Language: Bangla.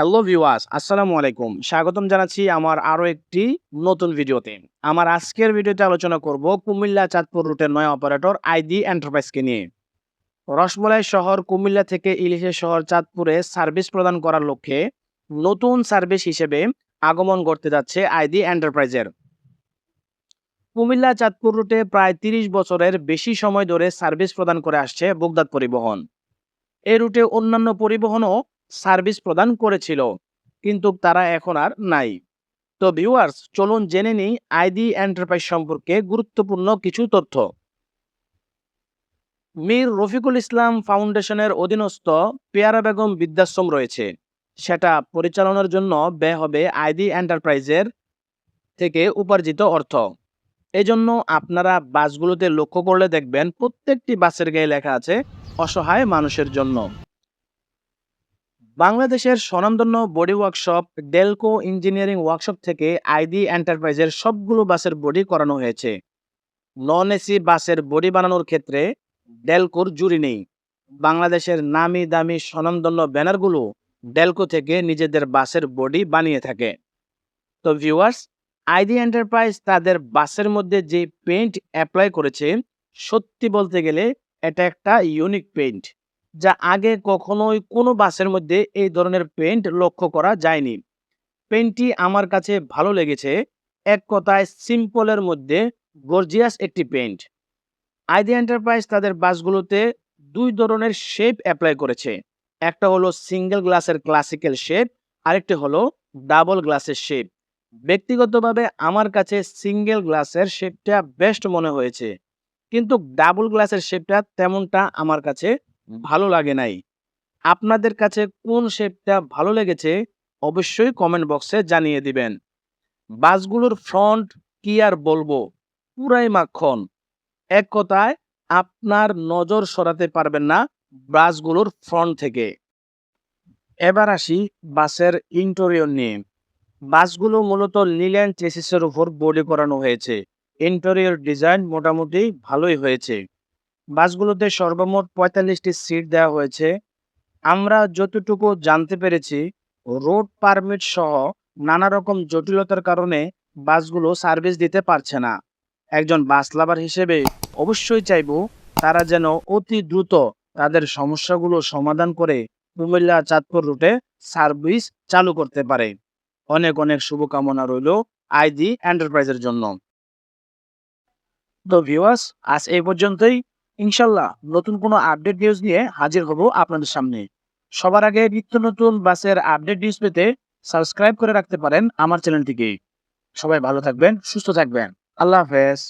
হ্যালো ভিউয়ার্স আসসালামু আলাইকুম স্বাগতম জানাচ্ছি আমার আরও একটি নতুন ভিডিওতে। আমার আজকের ভিডিওতে আলোচনা করব কুমিল্লা চাঁদপুর রুটের নয় অপারেটর আইডি এন্টারপ্রাইজকে নিয়ে। রসমলাই শহর কুমিল্লা থেকে ইলিশের শহর চাঁদপুরে সার্ভিস প্রদান করার লক্ষ্যে নতুন সার্ভিস হিসেবে আগমন করতে যাচ্ছে আইডি এন্টারপ্রাইজের। কুমিল্লা চাঁদপুর রুটে প্রায় তিরিশ বছরের বেশি সময় ধরে সার্ভিস প্রদান করে আসছে বগদাদ পরিবহন। এই রুটে অন্যান্য পরিবহনও সার্ভিস প্রদান করেছিল, কিন্তু তারা এখন আর নাই। তো ভিউয়ার্স চলুন জেনে নিই আইডি এন্টারপ্রাইজ সম্পর্কে গুরুত্বপূর্ণ কিছু তথ্য। মীর রফিকুল ইসলাম ফাউন্ডেশনের অধীনস্থ পেয়ারা বেগম বৃদ্ধাশ্রম রয়েছে। সেটা পরিচালনার জন্য ব্যয় হবে আইডি এন্টারপ্রাইজের থেকে উপার্জিত অর্থ। এজন্য আপনারা বাসগুলোতে লক্ষ্য করলে দেখবেন প্রত্যেকটি বাসের গায়ে লেখা আছে, অসহায় মানুষের জন্য। বাংলাদেশের স্বনামধন্য body workshop, Delco engineering workshop থেকে আইডি এন্টারপ্রাইজের সবগুলো বাসের বডি করানো হয়েছে। নন এসি বাসের বডি বানানোর ক্ষেত্রে ডেলকোর জুরি নেই। বাংলাদেশের নামি দামি স্বনামধন্য ব্যানারগুলো ডেলকো থেকে নিজেদের বাসের বডি বানিয়ে থাকে। তো ভিউয়ার্স, আইডি এন্টারপ্রাইজ তাদের বাসের মধ্যে যে পেইন্ট অ্যাপ্লাই করেছে, সত্যি বলতে গেলে এটা একটা ইউনিক পেইন্ট। যা আগে কখনোই কোনো বাসের মধ্যে এই ধরনের পেইন্ট লক্ষ্য করা যায়নি। পেইন্টটি আমার কাছে ভালো লেগেছে। এক কথায় সিম্পলের মধ্যে গর্জিয়াস একটি পেইন্ট আইডি এন্টারপ্রাইজ তাদের বাসগুলোতে দুই ধরনের শেপ অ্যাপ্লাই করেছে। একটা হলো সিঙ্গেল গ্লাসের ক্লাসিক্যাল শেপ আরেকটি হলো ডাবল গ্লাসের শেপ ব্যক্তিগতভাবে আমার কাছে সিঙ্গেল গ্লাসের শেপটা বেস্ট মনে হয়েছে। কিন্তু ডাবল গ্লাসের শেপটা তেমনটা আমার কাছে ভালো লাগে নাই। আপনাদের কাছে কোন শেপটা ভালো লেগেছে অবশ্যই কমেন্ট বক্সে জানিয়ে দিবেন। বাসগুলোর ফ্রন্ট কি আর বলব? পুরাই মাখন। এক কথায়, আপনার নজর সরাতে পারবেন না বাসগুলোর ফ্রন্ট থেকে। এবার আসি বাসের ইন্টেরিয়র নিয়ে। বাসগুলো মূলত লিলেন চেসিসের উপর বডি করানো হয়েছে। ইন্টেরিয়র ডিজাইন মোটামুটি ভালোই হয়েছে। বাসগুলোতে সর্বমোট পঁয়তাল্লিশটি সিট দেওয়া হয়েছে। আমরা যতটুকু জানতে পেরেছি, রোড পারমিট সহ নানা রকম জটিলতার কারণে বাসগুলো সার্ভিস দিতে পারছে না। একজন বাস লাভার হিসেবে অবশ্যই চাইব তারা যেন অতি দ্রুত তাদের সমস্যাগুলো সমাধান করে কুমিল্লা চাঁদপুর রুটে সার্ভিস চালু করতে পারে। অনেক অনেক শুভকামনা রইল আইডি এন্টারপ্রাইজের জন্য। তো ভিউয়ার্স, আজ এই পর্যন্তই। ইনশাল্লাহ নতুন কোনো আপডেট নিউজ নিয়ে হাজির হব আপনাদের সামনে। সবার আগে নিত্য নতুন বাসের আপডেট নিউজ পেতে সাবস্ক্রাইব করে রাখতে পারেন আমার চ্যানেলটিকে সবাই ভালো থাকবেন, সুস্থ থাকবেন। আল্লাহ হাফেজ।